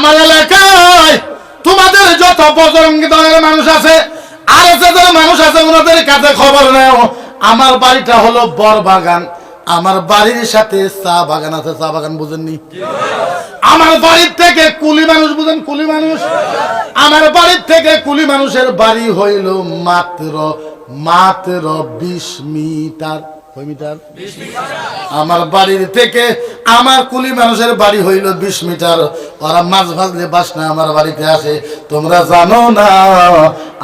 আমার এলাকায় তোমাদের যত বজরঙ্গি দলের মানুষ আছে, আর যাদের মানুষ আছে, ওনাদের কাছে খবর নেও। আমার বাড়িটা হলো বর বাগান। আমার বাড়ির সাথে চা বাগান আছে, চা বাগান বুঝেননি? আমার বাড়ির থেকে কুলি মানুষ বুঝেন, কুলি মানুষ? আমার বাড়ির থেকে কুলি মানুষের বাড়ি হইল মাত্র মাত্র বিশ মিটার। আমার বাড়ির থেকে আমার কুলি মানুষের বাড়ি হইল বিশ মিটার। ওরা মাছ ভাজলে বাসনা আমার বাড়িতে আসে। তোমরা জানো না,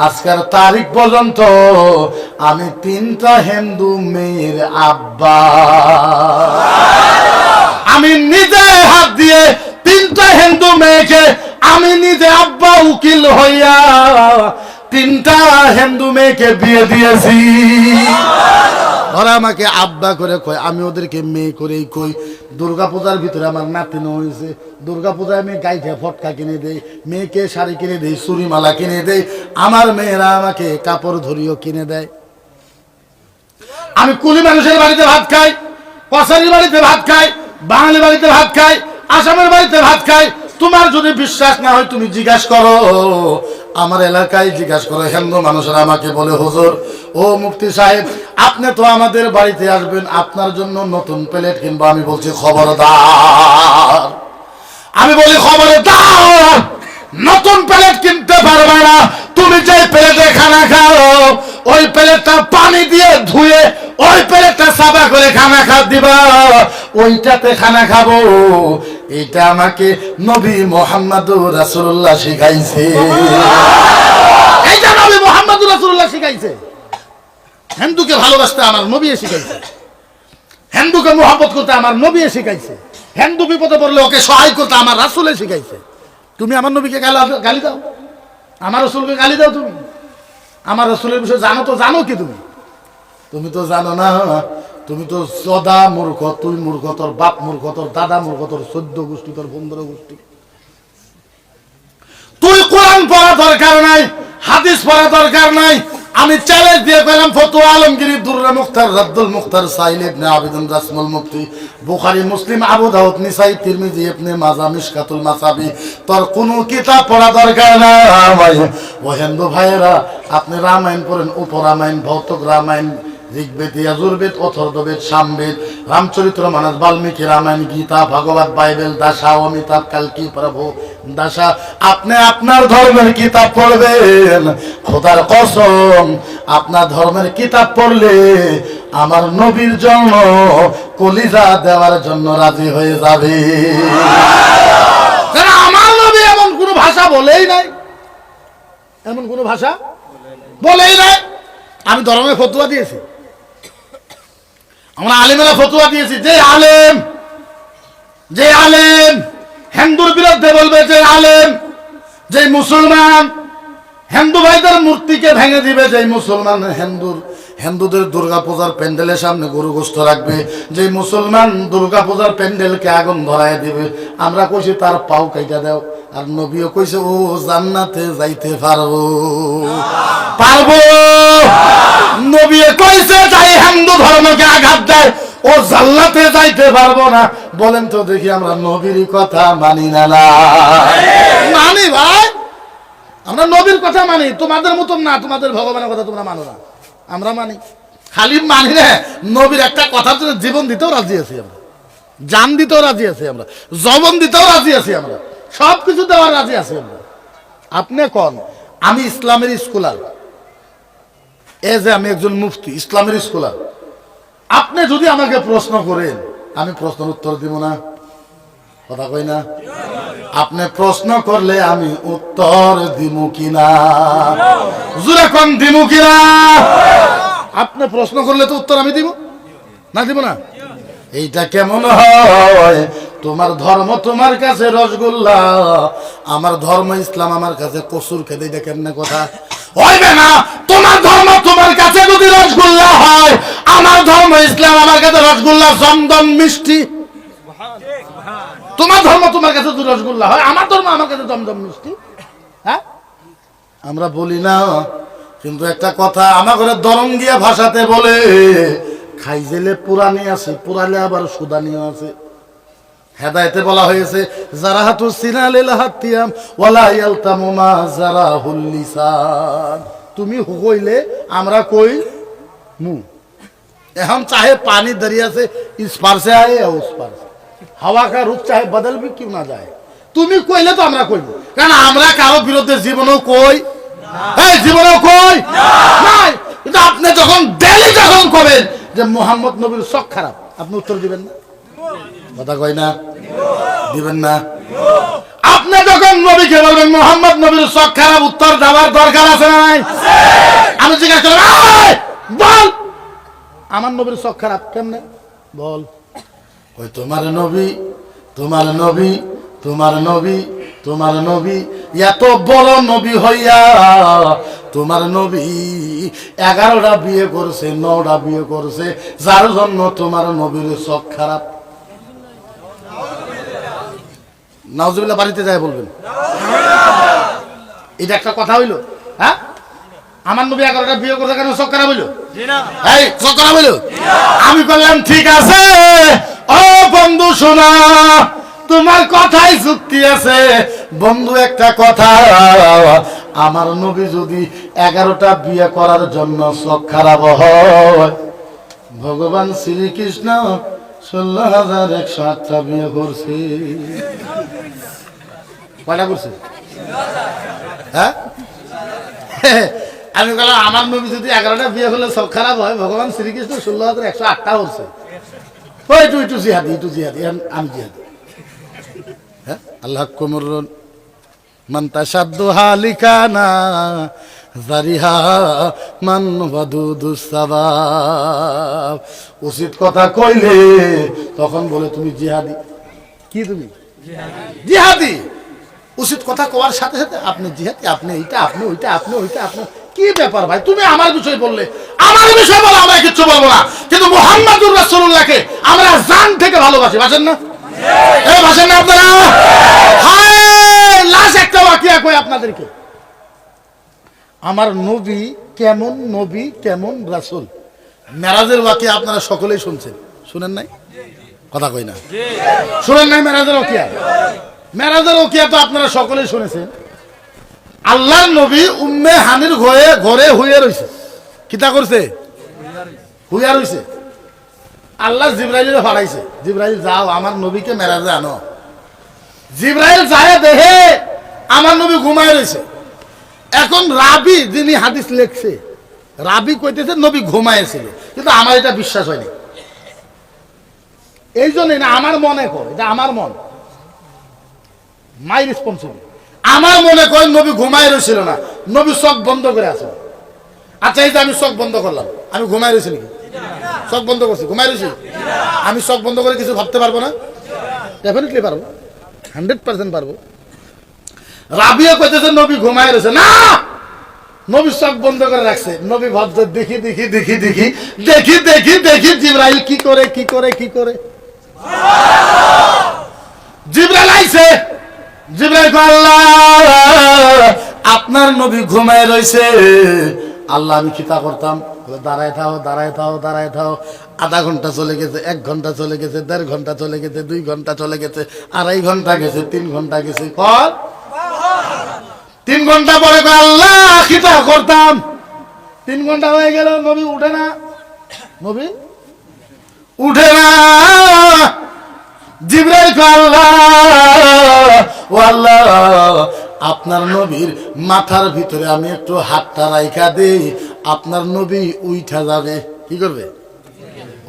আজকের তারিখ পর্যন্ত আমি তিনটা হিন্দু মেয়ের আব্বা। আমি নিজে হাত দিয়ে তিনটা হিন্দু মেয়েকে আমি নিজে আব্বা উকিল হইয়া তিনটা হিন্দু মেয়েকে বিয়ে দিয়েছি। ওরা আমাকে আব্বা করে কয়, আমি ওদেরকে মেয়ে করেই কই। দুর্গা পূজার ভিতরে আমার নাতিনো হয়েছে। দুর্গা পূজায় আমি গাইতে ফটকা কিনে দেই, মেয়েকে শাড়ি কিনে দেই চুরিমালা কিনে দেই। আমার মেয়েরা আমাকে কাপড় ধরিও কিনে দেয়। আমি কুলি মানুষের বাড়িতে ভাত খাই কসারির বাড়িতে ভাত খাই বাঙালি বাড়িতে ভাত খাই, আসামের বাড়িতে ভাত খাই। তোমার যদি বিশ্বাস না হয় তুমি জিজ্ঞাসা করো। আমার এলাকায় জিজ্ঞাসা করে হিন্দু মানুষেরা আমাকে বলে, হুজুর, ও মুফতি সাহেব, আপনি তো আমাদের বাড়িতে আসবেন, আপনার জন্য নতুন প্লেট কিনবো। আমি বলছি, খবরদার। আমি বলি, খবরদার, নতুন প্লেট কিনতে পারবে না। তুমি যে প্লেটে খানা খাও, ওই প্লেটটা পানি দিয়ে ধুয়ে, ওই প্লেটটা সাফা করে খানা খা দিবা। ওইটাতে খানা খাব। এটা আমাকে নবী মোহাম্মদ রাসূলুল্লাহ শিখাইছে। এইটা নবী মোহাম্মদ রাসূলুল্লাহ শিখাইছে। হিন্দুকে ভালোবাসতে আমার নবী শিখাইছে। হিন্দুকে মোহাম্মত করতে আমার নবী শিখাইছে। হিন্দু বিপদে পড়লে ওকে সহায় করতে আমার রাসুলে শিখাইছে। তুমি আমার নবীকে গালি দাও। আমার রসুলকে গালি দাও তুমি। আমার রসুলের বিষয়ে জানো তো জানো কি তুমি? তুমি তো জানো না। তুমি তো সদা মূর্খ, তুই মূর্খ, তোর বাপ মূর্খ, তোর দাদা মূর্খ, তোর চোদ্দ গোষ্ঠী, তোর পনেরো গোষ্ঠী। তুই কোরআন পড়া দরকার নাই, হাদিস পড়া দরকার নাই, আমি চ্যালেঞ্জ দিয়ে পেলাম ফতুয়া আলমগিরি দুর্রা মুখতার রাদ্দুল মুখতার সাইল ইবনে আবেদন রাসমুল মুফতি, বুখারী, মুসলিম, আবু দাউদ, নিসাই, তিরমিজি ইবনে মাজা, মিশকাতুল মাসাবি। তোর কোনো কিতাব পড়া দরকার নাই। ও হিন্দু ভাইয়েরা, আপনি রামায়ণ পড়েন, উপরামায়ণ, ভৌতক রামায়ণ সামবেদ, রামচরিত্র, মানস, বাল্মীকি, রামায়ণ, গীতা বাইবেল অমিতাভ, কালকি, প্রভু আপনি আপনার ধর্মের কিতাব পড়বেন, খোদার কসম, আপনার ধর্মের কিতাব পড়লে আমার নবীর জন্য কলিজা দেওয়ার জন্য রাজি হয়ে যাবে। আমার নবী এমন কোনো ভাষা বলেই নাই। এমন কোনো ভাষা বলেই নাই। আমি ধর্মে ফতুয়া দিয়েছি। আমরা আলেমেরা ফতুয়া দিয়েছি, যে আলেম যে আলেম, হিন্দুর বিরুদ্ধে বলবে যে আলেম, যে মুসলমান, হিন্দু ভাইদের মূর্তিকে ভেঙে দিবে, যে মুসলমান হিন্দুর, হিন্দুদের দুর্গা পূজার প্যান্ডেলের সামনে গরু গোস্ত রাখবে, যে মুসলমান দুর্গা পূজার প্যান্ডেলকে আগুন ধরায় দিবে। আমরা কইছি, তার পাও কাইটা দাও। আর নবীও কইছে, ও, জান্নাতে যাইতে পারব। পারব। নবী কইছে যাই দেয় ও জান্নাতে যাইতে পারব না। বলেন তো দেখি আমরা নবীর কথা মানি না মানি ভাই? আমরা নবীর কথা মানি, তোমাদের মতন না, তোমাদের ভগবানের কথা তোমরা মানো না। আমরা মানি। খালি মানি না, নবীর একটা কথার জন্য জীবন দিতেও রাজি আছি আমরা। জান দিতেও রাজি আছি আমরা। জবন দিতেও রাজি আছি আমরা। সব কিছু দেওয়ার রাজি আছি আমরা। আপনি কন? আমি ইসলামের স্কলার। এ যে আমি একজন মুফতি, ইসলামের স্কলার। আপনি যদি আমাকে প্রশ্ন করেন, আমি প্রশ্নের উত্তর দিব না। কথা কই না? আপনি প্রশ্ন করলে আমি উত্তর দিমু কিনা? জুরে কোন দিমু কিনা? আপনি প্রশ্ন করলে তো উত্তর আমি দিব। না দিব না? এইটা কেমন হয়? তোমার ধর্ম তোমার কাছে রসগোল্লা। আমার ধর্ম ইসলাম আমার কাছে কসুর খেতে, এটা কেমনে কথা? হইবে না। তোমার ধর্ম তোমার কাছে যদি রসগোল্লা হয়, আমার ধর্ম ইসলাম আমার কাছে রসগোল্লা চন্দন মিষ্টি। তোমার ধর্ম তোমার কাছে যদি রসগোল্লা হয়, আমার ধর্ম আমার কাছে দমদম মিষ্টি। হ্যাঁ? আমরা বলি না, কিন্তু একটা কথা আমার ঘরে দরঙ্গিয়া ভাষাতে বলে খাইজেলে পুরানি আছে পুরালে আবার সুদানিও আছে। হেদায়েতে বলা হয়েছে জারাহাতু সিনালিল হাতিয়াম ওয়ালা ইয়ালতামু মা জারাহুল লিসান তুমি কইলে আমরা কই মু এখন चाहे पानी दरिया से इस पार से आए या उस पार से हवा का रुख चाहे बदल भी क्यों ना जाए তুমি কইলে তো আমরা কইব কারণ আমরা কারো বিরুদ্ধে জীবনও কই এই জীবনও কই নাই কিন্তু আপনি যখন ডেলি যখন কবেন যে মোহাম্মদ নবীর শখ খারাপ আপনি উত্তর দিবেন না কথা কই না? দিবেন না। আপনি যখন নবীকে বলবেন মোহাম্মদ নবীর শখ খারাপ উত্তর দেওয়ার দরকার আছে না নাই? আমি জিজ্ঞাসা করলাম বল। আমার নবীর শখ খারাপ কেমনে? বল। ওই তোমার নবী তোমার নবী তোমার নবী তোমার নবী এত বড় নবী হইয়া তোমার নবী এগারোটা বিয়ে করছে নটা বিয়ে করছে যার জন্য তোমার নবীর শখ খারাপ। নাউজুবিল্লাহ বাড়িতে যায় বলবেন। এটা একটা কথা হইল হ্যাঁ? আমার নবী এগারোটা বিয়ে করছে কেন? খারাপ হইল? এই খারাপ হইল? আমি বললাম ঠিক আছে। ও বন্ধু শোনা। তোমার কথাই যুক্তি আছে। বন্ধু একটা কথা। আমার নবী যদি এগারোটা বিয়ে করার জন্য শখ খারাপ হয় ভগবান শ্রীকৃষ্ণ ষোলো হাজার একশো আটটা বিয়ে করছে। কয়টা করছে? হ্যাঁ? আমি বললাম, আমার নবী যদি এগারোটা বিয়ে হলে সব খারাপ হয়, ভগবান শ্রীকৃষ্ণ ষোলো হাজার একশো আটটা হচ্ছে ওই একটু একটু জিহাদি একটু জিহাদি, আমি জিহাদি। হ্যাঁ? আল্লাহ কুমরুন মান্তা সাদ্দু হালিকানা জারিহা মান সাবাব। উচিত কথা কইলে তখন বলে, তুমি জিহাদি। কি তুমি? জিহাদি। উচিত কথা কওয়ার সাথে সাথে, আপনি জিহাদি, আপনি এইটা, আপনি ওইটা আপনি ওইটা, আপনি কি ব্যাপার ভাই? তুমি আমার বিষয় বললে। আমার বিষয় বলো, আমরা কিচ্ছু বলব না। কিন্তু মোহাম্মদুর রাসূলুল্লাহকে আমরা জান থেকে ভালোবাসি। বাসেন না? এই বাসেন না আপনারা? হায়! লাশ একটা বাকিয়া কই আপনাদেরকে। আমার নবী কেমন নবী, কেমন রাসূল? মেরাজের বাকি আপনারা সকলেই শুনছেন। শুনেন নাই? কথা কই না। শুনেন নাই মেরাজের ওকিয়া মেরাজের ওকিয়া তো আপনারা সকলেই শুনেছেন। আল্লাহর নবী উম্মে হানির ঘরে ঘরে হুইয়ে রইছে। কিতা করছে? হুইয়া রইছে। আল্লাহ জিব্রাইলের ফাড়াইছে। জিব্রাইল, যাও, আমার নবীকে মেরাজে আনো। জিব্রাইল যায় দেহে, আমার নবী ঘুমায় রইছে। এখন রাবি যিনি হাদিস লেখছে, রাবি কইতেছে নবী ঘুমাইছিল কিন্তু আমার এটা বিশ্বাস হয়নি। এই জন্যই না, আমার মনে কয় এটা আমার মন। মাই রেসপন্সিবল আমার মনে কয় নবী ঘুমাই রয়েছিল না, নবী চোখ বন্ধ করে আছে। আচ্ছা এই যে আমি চোখ বন্ধ করলাম, আমি ঘুমাই রয়েছি নাকি? চোখ বন্ধ করছি, ঘুমাই রয়েছি আমি চোখ বন্ধ করে কিছু ভাবতে পারব না? ডেফিনেটলি পারব হান্ড্রেড পার্সেন্ট পারব। রাবিয়া কইতেছে, নবী ঘুমাই রয়েছে। না! নবী চোখ বন্ধ করে রাখছে। নবী ভাবছে, দেখি দেখি দেখি দেখি দেখি দেখি দেখি, জিব্রাইল কি করে কি করে কি করে? জিব্রাইল আইছে। জিব্রাইল আল্লাহ, আপনার নবী ঘুমায় রইছে আল্লাহ, আমি খিতা করতাম। দাঁড়ায় থাও দাঁড়ায় থাও দাঁড়ায় থাও। আধা ঘণ্টা চলে গেছে, এক ঘণ্টা চলে গেছে, দেড় ঘণ্টা চলে গেছে, দুই ঘণ্টা চলে গেছে, আড়াই ঘণ্টা গেছে, তিন ঘণ্টা গেছে। কর তিন ঘণ্টা পরে আল্লাহ খিতা করতাম। তিন ঘণ্টা হয়ে গেল, নবী উঠে না। নবী? উঠে না। জিব্রাইল আল্লাহ আল্লাহ, আপনার নবীর মাথার ভিতরে আমি একটু হাতটা রাইখা দেই, আপনার নবী উইঠা যাবে। কি করবে?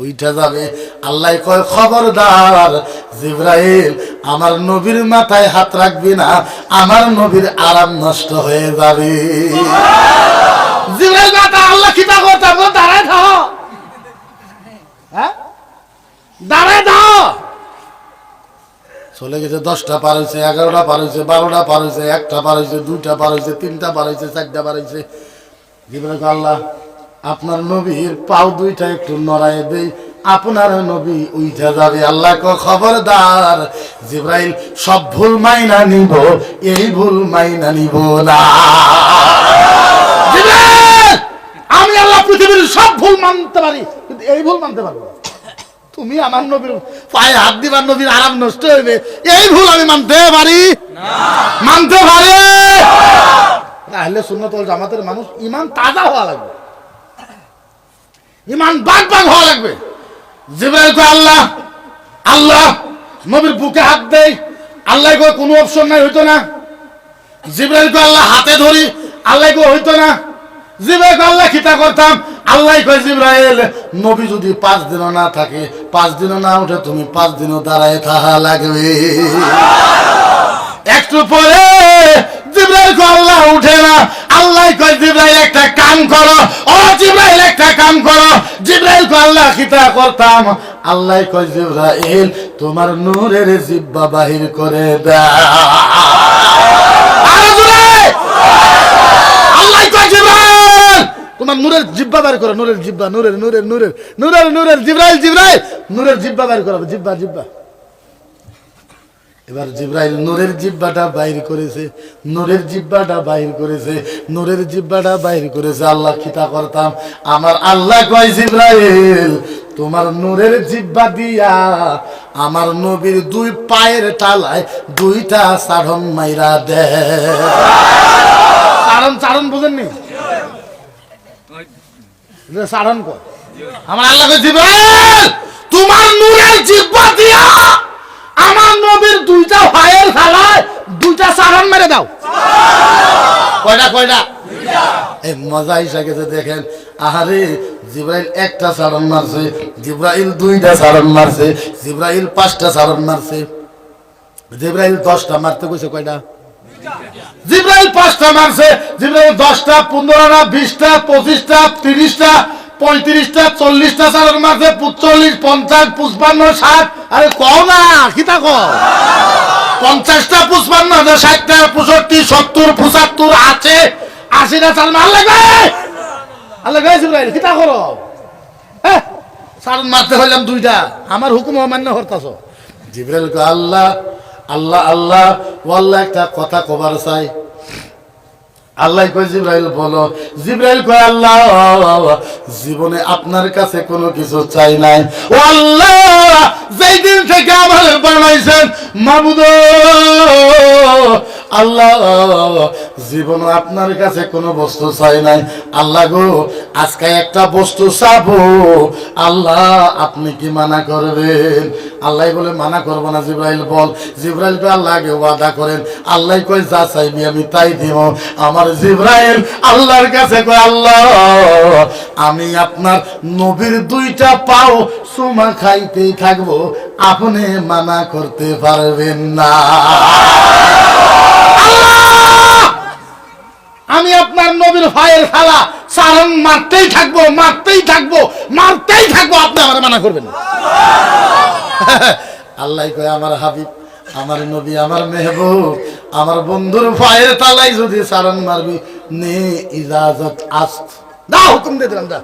উইঠা যাবে। আল্লাহ কয়, খবরদার, জিব্রাইল, আমার নবীর মাথায় হাত রাখবি না, আমার নবীর আরাম নষ্ট হয়ে যাবে। জিব্রাইল মাথা আল্লাহ কিতা করতাম দাঁড়ায় থাও হ্যাঁ? দাঁড়ায় দাও চলে গেছে, দশটা পার হয়েছে, এগারোটা পার হয়েছে, বারোটা পার হয়েছে, একটা পার হয়েছে, দুইটা পার হয়েছে, তিনটা পার হয়েছে, চারটা পার হয়েছে। জিব্রাইল আল্লাহ আপনার নবীর পাও দুইটা একটু নড়াই দেই। আপনার নবী উইঠা যাবে, আল্লাহ কো খবরদার। জিব্রাইল, সব ভুল মাইনা নিব, এই ভুল মাইনা নিব না। আমি আল্লাহ পৃথিবীর সব ভুল মানতে পারি, কিন্তু এই ভুল মানতে পারব। তুমি আমার নবীর পায়ে হাত দিবার নবীর আরাম নষ্ট হইবে, এই ভুল আমি মানতে পারি? মানতে পারি? তাহলে সুন্নতল জামাতের মানুষ ইমান তাজা হওয়া লাগবে। ইমান বাগ বাগ হওয়া লাগবে। জিব্রাইল কয়, আল্লাহ আল্লাহ, নবীর বুকে হাত দেই। আল্লাহ কয়, কোনো অপশন নাই, হইতো না। জিব্রাইল কয়, আল্লাহ, হাতে ধরি। আল্লাহ কয়, হইতো না। জিব্রাইল আল্লাহ, খিতা করতাম। আল্লাহ কয়, জিব্রাইল, নবী যদি পাঁচ দিনও না থাকে, পাঁচ দিনও না উঠে তুমি পাঁচ দিনও দাঁড়ায় থাকা লাগবে। একটু পরে জিব্রাইল কয় আল্লাহ উঠে না। আল্লাহ কয়, জিব্রাইল, একটা কাম করো। ও জিব্রাইল, একটা কাম করো। জিব্রাইল কয়, আল্লাহ খিতা করতাম। আল্লাহ কয়, জিব্রাইল, তোমার নূরের জিব্বা বাহির করে দাও! আল্লাহ কয়, জিব্রাইল, তোমার নূরের জিব্বা বের করো। নূরের জিব্বা, নূরের নূরের নূরের নূরের নূরের, জিব্রাইল জিব্রাইল, নূরের জিব্বা বের করো। জিব্বা জিব্বা। এবার জিব্রাইল নূরের জিব্বাটা বাইর করেছে, নূরের জিব্বাটা বাইর করেছে, নূরের জিব্বাটা বাইর করেছে, আল্লাহ খিতা করতাম। আমার আল্লাহ কয়, জিব্রাইল, তোমার নূরের জিব্বা দিয়া আমার নবীর দুই পায়ের টালায় দুইটা সাধন মাইরা দে। চারণ চারণ বুঝেননি? সাধন কর আমার আল্লাহ কয়, জিব্রাইল, তোমার নূরের জিব্বা দিয়া আমার নবীর দুইটা ভাইয়ের খালায় দুইটা সারান মেরে দাও। কয়টা কয়টা? এই মজা হিসা গেছে, দেখেন। আহারে, জিব্রাইল একটা সারণ মারছে, জিব্রাইল দুইটা সারণ মারছে, জিব্রাইল পাঁচটা সারণ মারছে। জিব্রাইল দশটা মারতে কইছে কয়টা? জিব্রাইল পাঁচটা মারছে, জিব্রাইল দশটা, পনেরোটা, বিশটা, পঁচিশটা, তিরিশটা পঁয়ত্রিশটা, চল্লিশটা সালের মাঝে চল্লিশ পঞ্চাশ পুষ্পান্ন ষাট, আরে কও না কিতা কও? পঞ্চাশটা পুষ্পান্ন ষাটটা, পঁয়ষট্টি, সত্তর, পঁচাত্তর আছে আশিটা চাল মার লাগবে? আল্লাহ কিতা দুইটা, আমার হুকুম অমান্য আল্লাহ আল্লাহ আল্লাহ আল্লাহ একটা কথা কবার চাই। আল্লাহ কয়, জিব্রাইল, বলো। জিব্রাইল কয়, আল্লাহ, জীবনে আপনার কাছে কোনো কিছু চাই নাই। ও আল্লাহ, যেই দিন থেকে আমার বানাইছেন মাবুদ আল্লাহ, জীবন আপনার কাছে কোনো বস্তু চাই নাই। আল্লাহ গো, আজকে একটা বস্তু চাবো। আল্লাহ, আপনি কি মানা করবেন? আল্লাহ বলে, মানা করব না জিব্রাইল, বল। জিব্রাইল তো আল্লাহকে ওয়াদা করেন। আল্লাহ কই যা চাইবি আমি তাই দিব। আমার জিব্রাইল আল্লাহর কাছে কয়, আল্লাহ, আমি আপনার নবীর দুইটা পাও সুমা খাইতেই থাকব। আপনি মানা করতে পারবেন না। ভাইয়ের খালা, সারং মারতেই থাকব মারতেই থাকব মারতেই থাকব, আপনি আমার মানা করবেন না। আল্লাহ কয়, আমার হাবিব, আমার নবী, আমার মেহবুব, আমার বন্ধুর ভাইয়ের তালাই যদি সারং মারবি, নে ইজাজত আস্ত দা হুকুম দিয়ে দিলাম দা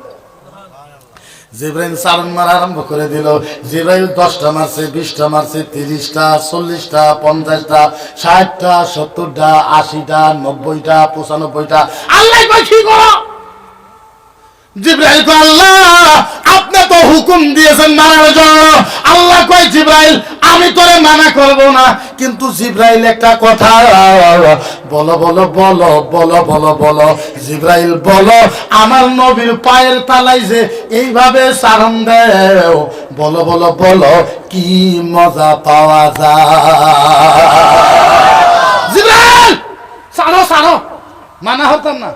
জিব্রাইল সারণ মারা আরম্ভ করে দিল। জিব্রাইল দশটা মারছে, বিশটা মারছে, তিরিশটা, চল্লিশটা, পঞ্চাশটা, ষাটটা, সত্তরটা, আশিটা, নব্বইটা, পঁচানব্বইটা। আল্লাহ জিব্রাইল কয়, আল্লাহ, আপনি তো হুকুম দিয়েছেন মারার জন্য। আল্লাহ কয়, জিব্রাইল, আমি তোরে মানা করব না। কিন্তু জিব্রাইল একটা কথা, বলো বলো বলো বলো বলো বলো, জিব্রাইল, বলো, আমার নবীর পায়ের তালাই যে এইভাবে সারণ দেও। বলো বলো বলো, কি মজা পাওয়া যায়। জিব্রাইল, সারো সারো। মানা হতাম না।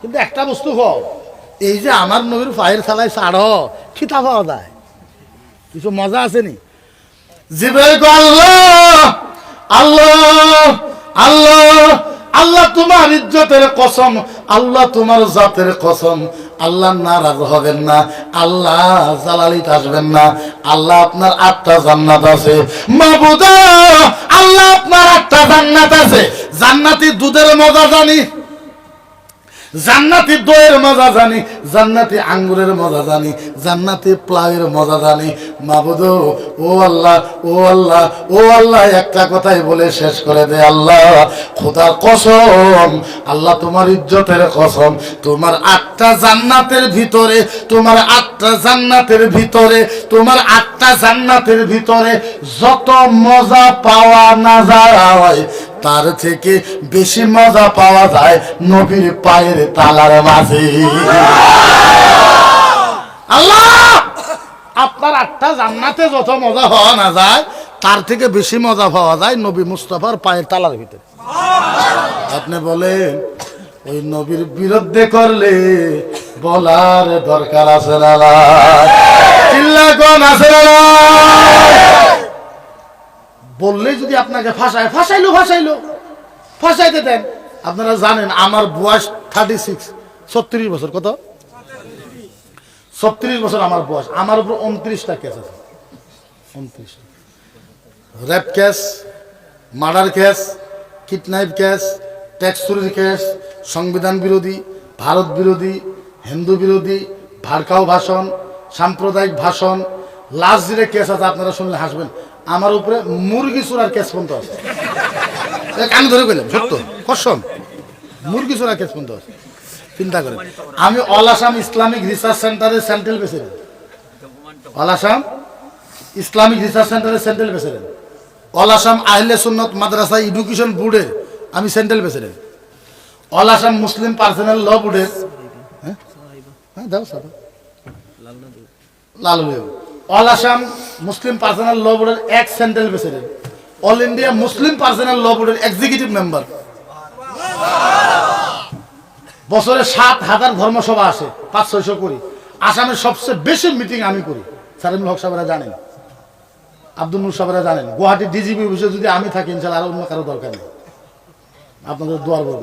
কিন্তু একটা বস্তু হোক এই যে আমার নবীর পায়ের থালায় সাড়ো খিতা পাওয়া যায় কিছু মজা আছে নি? জিব্রাইল কয়, আল্লাহ আল্লাহ আল্লাহ আল্লাহ তোমার ইজ্জতের কসম আল্লাহ তোমার জাতের কসম। আল্লাহ নারাজ হবেন না আল্লাহ জালালিত আসবেন না আল্লাহ আপনার আটটা জান্নাত আছে। মাবুদা আল্লাহ আপনার আটটা জান্নাত আছে। জান্নাতি দুধের মজা জানি। জান্নাতি দইয়ের মজা জানি, জান্নাতি আঙ্গুরের মজা জানি, জান্নাতি প্লাউয়ের মজা জানি। মাবুদ, ও আল্লাহ ও আল্লাহ ও আল্লাহ, একটা কথাই বলে শেষ করে দে আল্লাহ। খোদার কসম, আল্লাহ তোমার ইজ্জতের কসম। তোমার আটটা জান্নাতের ভিতরে, তোমার আটটা জান্নাতের ভিতরে, তোমার আটটা জান্নাতের ভিতরে যত মজা পাওয়া না যায় তার থেকে বেশি মজা পাওয়া যায় নবীর পায়ের তালার মাঝে। আল্লাহ! আপনার আটটা জান্নাতে যত মজা হওয়া না যায়, তার থেকে বেশি মজা পাওয়া যায় নবী মুস্তফার পায়ের তালার ভিতরে। আপনি বলেন, ওই নবীর বিরুদ্ধে করলে বলার দরকার আছে না? চিল্লা কোন আছে না নাই? বললেই যদি আপনাকে ফাঁসায়, ফাঁসাইলো ফাঁসাইলো। ফাঁসাইতে দেন। আপনারা জানেন, আমার বয়স থার্টি সিক্স ছত্রিশ বছর, কত? ছত্রিশ বছর আমার বয়স। আমার উপর উনত্রিশটা কেস আছে। উনত্রিশ rape case murder case kidnap case tax চুরির কেস সংবিধান বিরোধী, ভারত বিরোধী, হিন্দু বিরোধী, ভারকাও ভাষণ, সাম্প্রদায়িক ভাষণ লাস্ট জিরে কেস আছে, আপনারা শুনলে হাসবেন। আমার উপরে মুরগি চোরার কেস পর্যন্ত আছে। কান ধরে গেলাম সত্য? কসম? মুরগি চোরার কেস পর্যন্ত আছে। চিন্তা করেন। আমি অল আসাম ইসলামিক রিসার্চ সেন্টারের central president all Assam Islamic research সেন্টারের central president all Assam Ahle Sunnat Madrasa education বোর্ডের আমি central president all Assam Muslim personal law বোর্ডের হ্যাঁ? দাও sir Lalu. All Assam Muslim personal law বোর্ডের এক central president. All India Muslim personal law বোর্ডের executive member বছরে সাত হাজার ধর্মসভা আসে, পাঁচ ছয়শো করি। আসামের সবচেয়ে বেশি মিটিং আমি করি। সারিমুল হক সাহেবরা জানেন। আব্দুল নূর সাহেবরা জানেন। গুয়াহাটি ডিজিপি অফিসে যদি আমি থাকি, ইনশাল্লাহ আর অন্য কারও দরকার নেই। আপনাদের দোয়ার বলব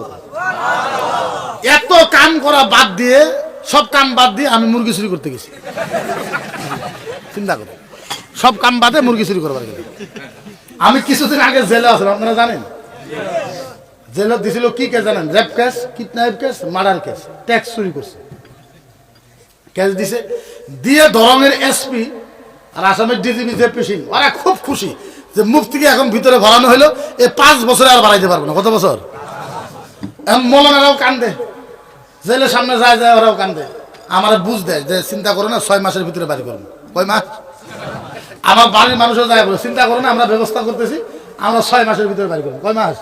এত কাম করা বাদ দিয়ে, সব কাম বাদ দিয়ে আমি মুরগি চুরি করতে গেছি। চিন্তা করুন সব কাম বাদে মুরগি চুরি করবার গেলে আমি কিছুদিন আগে জেলে আছেন আপনারা জানেন? জেলে দিছিল কি কেস জানেন? Rape case, kidnap case, murder case, tax চুরি করছে। কেস দিছে, দিয়ে দরঙের এসপি আর আসামের ডিজিপি জেপি সিং, ওরা খুব খুশি যে মুফতিকে এখন ভিতরে ভরানো হলো এই পাঁচ বছরে আর বাড়াইতে পারব না। কত বছর? মলনেরাও কান্দে। জেলের সামনে যায় যায় ওরাও কান্দে। আমার বুঝ দেয় যে চিন্তা করো না, ছয় মাসের ভিতরে বাড়ি করব। কয় মাস? আমার বাড়ির মানুষও যায় বলে, চিন্তা করো না, আমরা ব্যবস্থা করতেছি, আমরা ছয় মাসের ভিতরে বাড়ি করব। কয় মাস?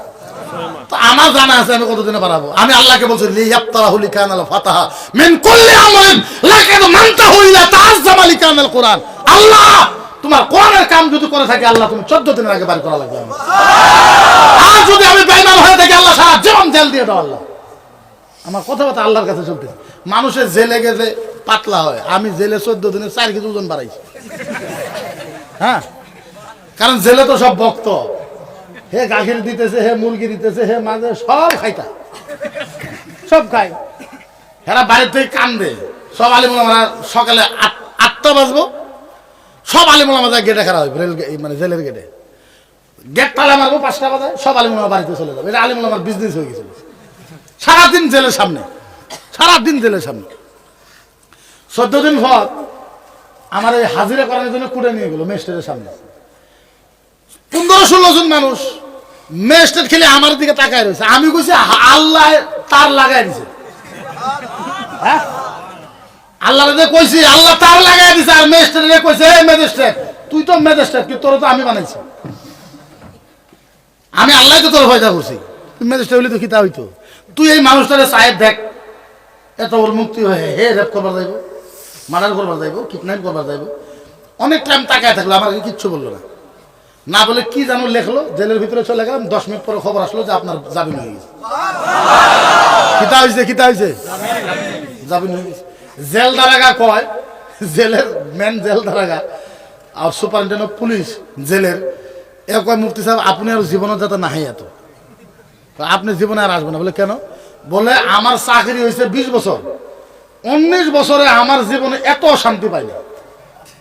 আমার জানা আছে আমি কতদিনে বাড়াবো? আমি আল্লাহকে বলছি লিয়াপ্তাহু লিকানাল ফাতাহা মিন কুল্লি আমরিন লাকাদ মানতাহু ইলা তাআজ্জামা লিকানাল কোরআন। আল্লাহ, তোমার কোরআনের কাম যদি করে থাকে, আল্লাহ তুমি 14 দিনের আগে বাড়ি করা লাগবে আর যদি আমি বেঈমান হয়ে থাকি, আল্লাহ সারা জীবন জেল দিয়ে দাও আল্লাহ। আমার কথাবার্তা আল্লাহর কাছে চলতে মানুষের জেলে গেছে পাতলা হয়। আমি জেলে চোদ্দ দিনে চার কেজি ওজন বাড়াইছি। হ্যাঁ? কারণ জেলে তো সব ভক্ত। হে গাখীর দিতেছে, হে মুরগি দিতেছে, হে মাঝে সব খাইতা। সব খাই। এরা বাড়ির থেকে কান্দে। সব আলিমুল আমরা সকালে আট- আটটা বাজবো। সব আলিমুল আমাদের গেটে খারাপ হয়, রেল মানে জেলের গেটে। গেট তালা মারবো, পাঁচটা বাজায় সব আলিমুল আমার বাড়িতে চলে যাবে। এটা আলিমুল আমার বিজনেস হয়ে গেছিল সারাদিন জেলের সামনে। সারাদিন জেলের সামনে। চোদ্দ দিন পর আমার এই হাজিরা করার জন্য কুড়ে নিয়ে গেলো মেস্টের সামনে। পনেরো ষোলো জন মানুষ মেস্টের খেলে আমার দিকে তাকায় রয়েছে। আমি কইছি আল্লাহ তার লাগাই দিছে। হ্যাঁ? আল্লাহ কইছি, আল্লাহ তার লাগাই দিছে। আর মেস্টের কইছে হে ম্যাজিস্ট্রেট তুই তো ম্যাজিস্ট্রেট কিন্তু তোর তো আমি বানাইছি। আমি আল্লাহ তো তোর ফয়দা করছি। তুই ম্যাজিস্ট্রেট হইলে তো খিতা হইতো। তুই এই মানুষটারে সাহেব দেখ, এত ওর মুক্তি হয়ে, হে, রেপ করবার যাইব মার্ডার করবার যাইব, কিডন্যাপ করবার যাইব। অনেক টাইম তাকায় থাকল আমাকে কিচ্ছু বলল না। না বলে কি জানো লেখলো, জেলের ভিতরে চলে গেলাম, দশ মিনিট পরে খবর আসলো যে আপনার জামিন হয়ে গেছে। কিতা হয়েছে কিতা হয়েছে জামিন হয়ে গেছে। জেল দারাগা কয়, জেলের মেন জেল দারাগা আর সুপারিনটেন্ডেন্ট পুলিশ জেলের, এ কয়, মুফতি সাহেব, আপনি আর জীবনে যাতে নাহি এত। আপনি জীবনে আর আসবেন না। বলে, কেন? বলে, আমার চাকরি হয়েছে বিশ বছর। উনিশ বছরে আমার জীবনে এত শান্তি পাইনি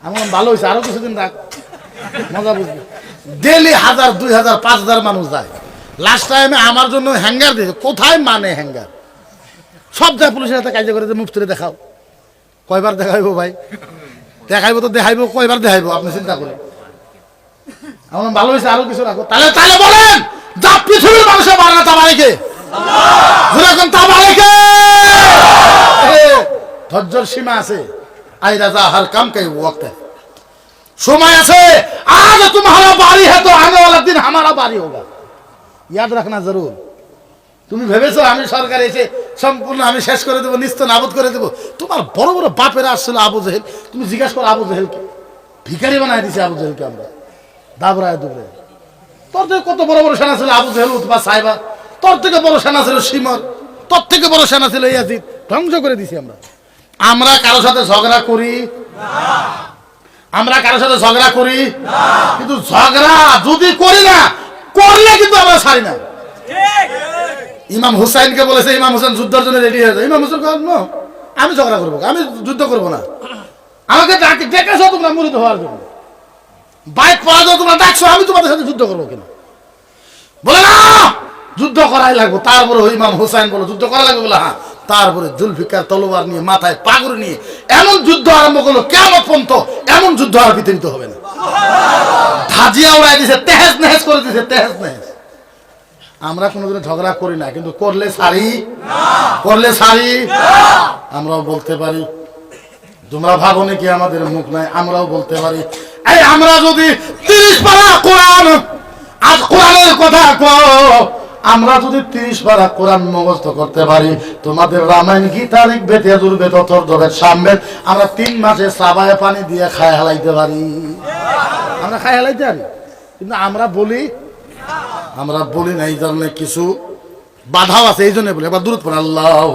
আমি বললাম, ভালো হয়েছে আরও কিছুদিন রাখ। মজা বুঝবে। ডেলি হাজার দুই হাজার পাঁচ হাজার মানুষ যায়। লাস্ট টাইমে আমার জন্য হ্যাঙ্গার দিয়েছে। কোথায় মানে হ্যাঙ্গার সব যায় পুলিশের হাতে কাজে করে মুফতিরে দেখাও। কয়বার দেখাইব ভাই? দেখাইবো তো দেখাইবো কয়বার দেখাইবো? আপনি চিন্তা করে আমার ভালো হয়েছে আরও কিছু রাখো। তাহলে তাহলে বলেন যা পৃথিবীর মানুষের মারে তা মারে তা ধৈর্যর সীমা আছে। আইরা যা হার কাম কাই ওয়াক্ত। সময় আছে। আজ তোমারা বাড়ি হ্যাঁ তো আগে ওলা দিন আমারা বাড়ি হবা। ইয়াদ রাখনা জরুর। তুমি ভেবেছো আমি সরকার এসে সম্পূর্ণ আমি শেষ করে দেবো, নিস্ত নাবদ করে দেবো। তোমার বড় বড় বাপেরা আসছিল আবু জহেল। তুমি জিজ্ঞাসা করো আবু জহেলকে। ভিকারি বানাই দিছি আবু জহেলকে আমরা। দাবরায় দুবরে তোর থেকে কত বড় বড় সেনা ছিল আবু জহেল উৎপা সাহেবা তোর থেকে বড় সেনা ছিল সিমর তোর থেকে বড় সেনা ছিল ইয়াজিদ। ধ্বংস করে দিছি আমরা। আমরা কারোর সাথে ঝগড়া করি? আমরা কারোর সাথে ঝগড়া করি? কিন্তু ঝগড়া যদি করি না করলে কিন্তু আমরা ছাড়ি না। ইমাম হুসাইনকে বলেছে ইমাম হুসেন যুদ্ধের জন্য রেডি হয়ে যায়। ইমাম হুসেন কয়, "No, আমি ঝগড়া করব আমি যুদ্ধ করব না। আমাকে ডাকে ডেকেছো তোমরা মুরিদ হওয়ার জন্য। বাইক পড়া যাও তোমরা ডাকছো আমি তোমাদের সাথে যুদ্ধ করব কিনা? বলে না যুদ্ধ করাই লাগবো। তারপরে ইমাম হুসাইন বলো যুদ্ধ করা লাগবে? বলে হ্যাঁ। তারপরে জুলফিকার তলোয়ার নিয়ে মাথায় পাগড় নিয়ে এমন যুদ্ধ আরম্ভ করল কেমন পর্যন্ত এমন যুদ্ধ আর বিতরিত হবে না। ধাজিয়া উড়াই দিছে, তেহেজ নেহেজ করে দিছে, তেহেজ নেহেজ। আমরা কোনোদিন ঝগড়া করি না, কিন্তু করলে সারি? করলে সারি? আমরাও বলতে পারি, তোমরা ভাবো নাকি আমাদের মুখ নাই, আমরাও বলতে পারি। এই, আমরা যদি তিরিশ পারা কোরআন, আজ কোরআনের কথা কও আমরা যদি তিরিশ পারা কোরআন মুখস্থ করতে পারি, তোমাদের রামায়ণ গীতা লিখবে তেজুর বেতর ধরে সামবেদ, আমরা তিন মাসে সাবায় পানি দিয়ে খায় হেলাইতে পারি। আমরা খায় হেলাইতে পারি। কিন্তু আমরা বলি আমরা বলি না, এই ধরনের কিছু বাধাও আছে, এই জন্য বলি। এবার দূরত পড়ে আল্লাহ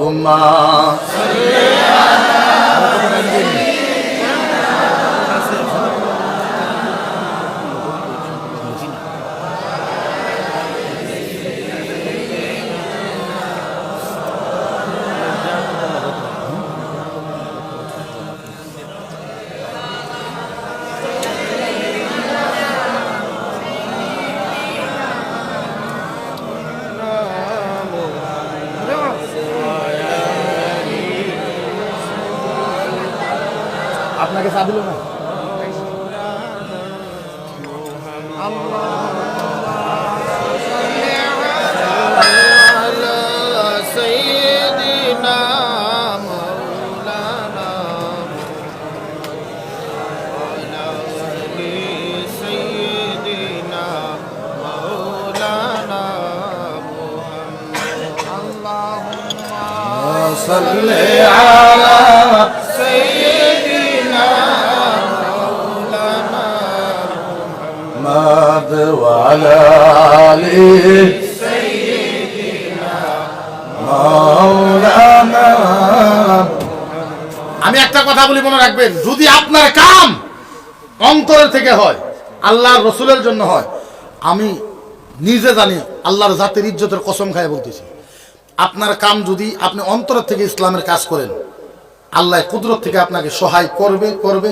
صل على سيدنا مولانا محمد وعلى آله مولانا আমি একটা কথা বলি মনে রাখবেন যদি আপনার কাম অন্তরের থেকে হয় আল্লাহর রসুলের জন্য হয় আমি নিজে জানি আল্লাহর জাতির ইজ্জতের কসম খায় বলতেছি আপনার কাম যদি আপনি অন্তর থেকে ইসলামের কাজ করেন, আল্লাহ কুদরত থেকে আপনাকে সহায় করবে করবে।